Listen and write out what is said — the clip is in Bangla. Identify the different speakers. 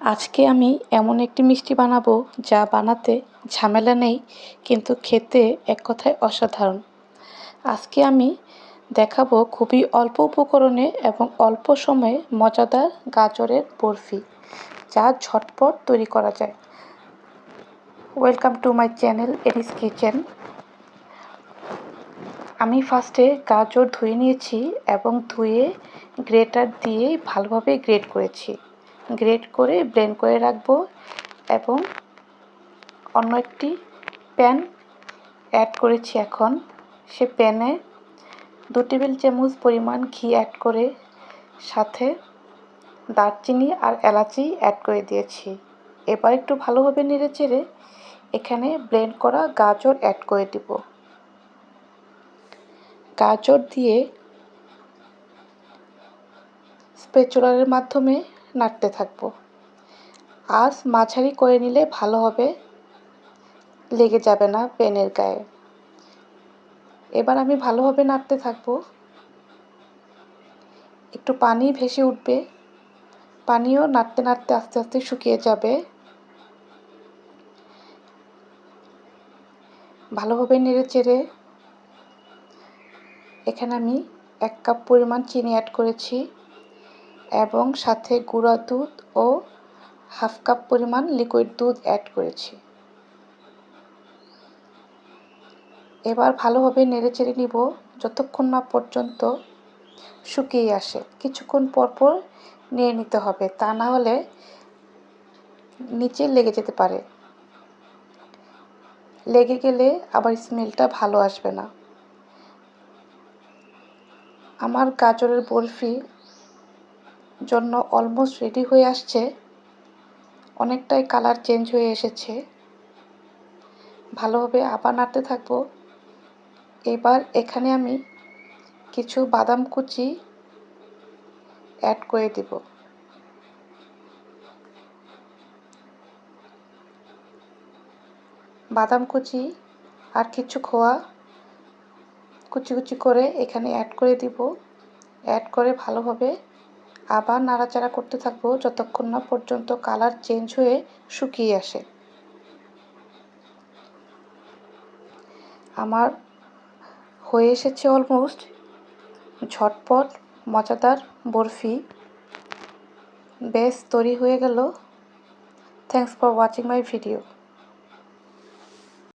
Speaker 1: আজকে আমি এমন একটি মিষ্টি বানাবো যা বানাতে ঝামেলা নেই, কিন্তু খেতে এক কথায় অসাধারণ। আজকে আমি দেখাবো খুবই অল্প উপকরণে এবং অল্প সময়ে মজাদার গাজরের বরফি, যা ঝটপট তৈরি করা যায়। Welcome to my channel Eris kitchen. আমি ফার্স্টে গাজর ধুয়ে নিয়েছি এবং ধুয়ে গ্রেটার দিয়ে ভালোভাবে গ্রেট করেছি। গ্রেট করে ব্লেন্ড করে রাখব এবং অন্য একটি প্যান অ্যাড করেছি এখন। সে প্যানে দু টেবিল চামচ পরিমাণ ঘি অ্যাড করে সাথে দারচিনি আর এলাচি অ্যাড করে দিয়েছি। এবার একটু ভালোভাবে নেড়ে চেড়ে এখানে ব্লেন্ড করা গাজর অ্যাড করে দিব। গাজর দিয়ে স্পেচুলারের মাধ্যমে নাড়তে থাকব। আজ মাঝারি করে নিলে ভালো হবে, লেগে যাবে না পেনের গায়ে। এবার আমি ভালোভাবে নাড়তে থাকব। একটু পানি ভেসে উঠবে, পানিও নাড়তে নাড়তে আস্তে আস্তে শুকিয়ে যাবে। ভালোভাবে নেড়ে চেড়ে এখানে আমি এক কাপ পরিমাণ চিনি অ্যাড করেছি। এবং সাথে গুঁড়া দুধ ও হাফ কাপ পরিমাণ লিকুইড দুধ অ্যাড করেছি। এবার ভালোভাবে নেড়ে চেড়ে নিব যতক্ষণ না পর্যন্ত শুকিয়ে আসে। কিছুক্ষণ পর পর নিয়ে নিতে হবে, তা না হলে নিচে লেগে যেতে পারে। লেগে গেলে আবার স্মেলটা ভালো আসবে না। আমার গাজরের বরফি জন্য অলমোস্ট রেডি হয়ে আসছে। অনেকটাই কালার চেঞ্জ হয়ে এসেছে। ভালোভাবে আবার নাড়তে থাকব। এবার এখানে আমি কিছু বাদাম কুচি অ্যাড করে দিব। বাদাম কুচি আর কিছু খোয়া কুচি কুচি করে এখানে অ্যাড করে দিব। অ্যাড করে ভালোভাবে আবার নাড়াচাড়া করতে থাকব যতক্ষণ না পর্যন্ত কালার চেঞ্জ হয়ে শুকিয়ে আসে। আমার হয়ে এসেছে অলমোস্ট ঝটপট মজাদার বরফি। বেশ, তৈরি হয়ে গেল। Thanks for watching my video